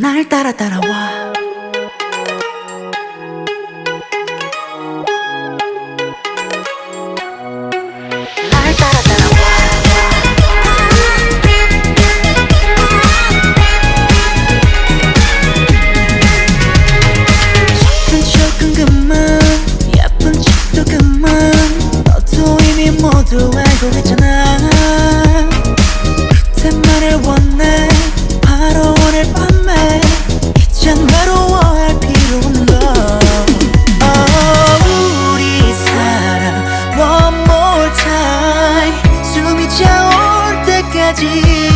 날 따라 따라와 saudade.